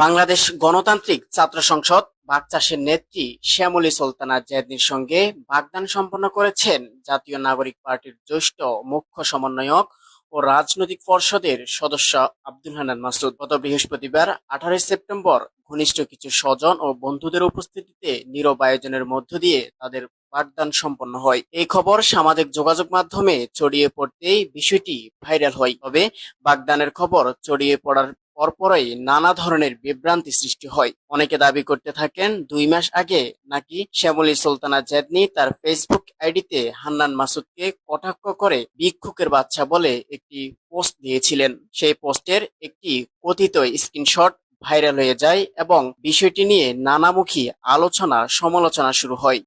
বাংলাদেশ গণতান্ত্রিক ছাত্র সংসদ বাগচাষের নেত্রী শ্যামলী সুলতানা জেদনির সঙ্গে বাগদান সম্পন্ন করেছেন জাতীয় নাগরিক পার্টির জ্যেষ্ঠ মুখ্য সমন্বয়ক ও রাজনৈতিক পর্ষদের সদস্য আব্দুল হান্নান মাসুদ গত বৃহস্পতিবার, আঠারোই সেপ্টেম্বর, ঘনিষ্ঠ কিছু স্বজন ও বন্ধুদের উপস্থিতিতে নীরব আয়োজনের মধ্য দিয়ে তাদের বাগদান সম্পন্ন হয়। এই খবর সামাজিক যোগাযোগ মাধ্যমে ছড়িয়ে পড়তেই বিষয়টি ভাইরাল হয়। তবে বাগদানের খবর ছড়িয়ে পড়ার পরপরই নানা ধরনের বিভ্রান্তি সৃষ্টি হয়। অনেকে দাবি করতে থাকেন, দুই মাস আগে নাকি শ্যামলী সুলতানা জেদনি তার ফেসবুক আইডিতে হান্নান মাসুদকে কটাক্ষ করে ভিক্ষুকের বাচ্চা বলে একটি পোস্ট দিয়েছিলেন। সেই পোস্টের একটি কথিত স্ক্রিনশট ভাইরাল হয়ে যায় এবং বিষয়টি নিয়ে নানামুখী আলোচনা সমালোচনা শুরু হয়।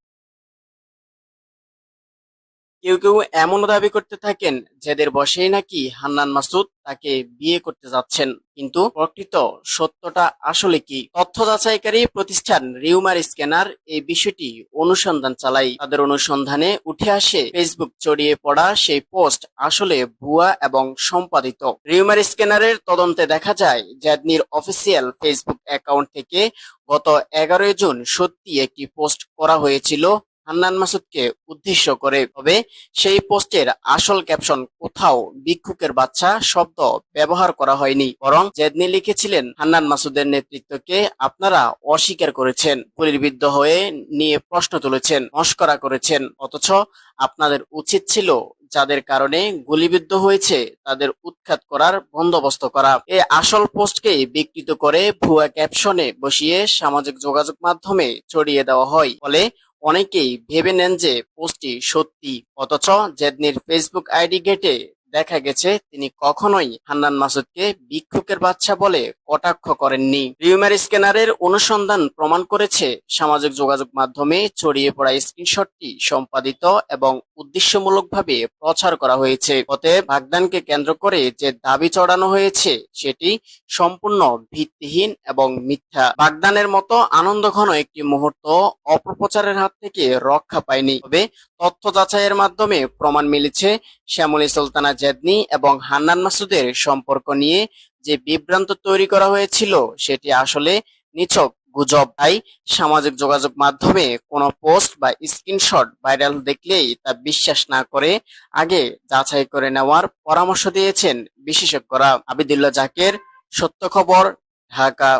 কেউ কেউ এমনও দাবি করতে থাকেন যাদের বসেই নাকি হান্নান মাসুদ তাকে বিয়ে করতে যাচ্ছেন? কিন্তু প্রকৃত সত্যটা আসলে কি? তথ্য যাচাইকারী প্রতিষ্ঠান রিউমার স্ক্যানার এই বিষয়টি অনুসন্ধান চালাই তাদের অনুসন্ধানে উঠে আসে, ফেসবুক ছড়িয়ে পড়া সেই পোস্ট আসলে ভুয়া এবং সম্পাদিত। রিউমার স্ক্যানারের তদন্তে দেখা যায় জ্যাদনির অফিসিয়াল ফেসবুক অ্যাকাউন্ট থেকে গত এগারোই জুন সত্যি একটি পোস্ট করা হয়েছিল হান্নান মাসুদকে উদ্দেশ্য করে, তবে সেই পোস্টের আসল ক্যাপশন কোথাও ভিক্ষুকের বাচ্চা শব্দ ব্যবহার করা হয়নি, বরং জেদনি লিখেছিলেন, হান্নান মাসুদের নেতৃত্বকে আপনারা অস্বীকার করেছেন গুলিবিদ্ধ হয়ে নিয়ে প্রশ্ন তুলেছেন, মস্করা করেছেন, অথচ আপনাদের উচিত ছিল যাদের কারণে গুলিবিদ্ধ হয়েছে, তাদের উৎখাত করার বন্দোবস্ত করা। এই আসল পোস্টকে বিকৃত করে ভুয়া ক্যাপশনে বসিয়ে সামাজিক যোগাযোগ মাধ্যমে ছড়িয়ে দেওয়া হয়, ফলে অনেকেই ভেবে নেন যে পোস্টটি সত্যি অথচ জেদনির ফেসবুক আইডি ঘেটে দেখা গেছে তিনি কখনোই হান্নান মাসুদকে ভিক্ষুকের বাচ্চা বলে কটাক্ষ করেননি। রিউমার স্ক্যানারের অনুসন্ধান প্রমাণ করেছে সামাজিক যোগাযোগ মাধ্যমে ছড়িয়ে পড়া স্ক্রিনশটটি সম্পাদিত এবং উদ্দেশ্যমূলকভাবে প্রচার করা হয়েছে। অতএব বাগদানকে কেন্দ্র করে যে দাবি চড়ানো হয়েছে সেটি সম্পূর্ণ ভিত্তিহীন এবং মিথ্যা। বাগদানের মতো আনন্দঘন একটি মুহূর্ত অপপ্রচারের হাত থেকে রক্ষা পায়নি। তবে তথ্য যাচাইয়ের মাধ্যমে প্রমাণ মিলেছে শ্যামলী সুলতানা জেদনি এবং হান্নান মাসুদের সম্পর্ক নিয়ে যে বিভ্রান্ত তৈরি করা হয়েছিল, সেটি আসলে নিছক গুজব। তাই সামাজিক যোগাযোগ মাধ্যমে কোনো পোস্ট বা স্ক্রিনশট ভাইরাল দেখলেই তা বিশ্বাস না করে আগে যাচাই করে নেওয়ার পরামর্শ দিয়েছেন বিশেষজ্ঞরা। আবিদুল্লাহ জাকের, সত্য খবর, ঢাকা।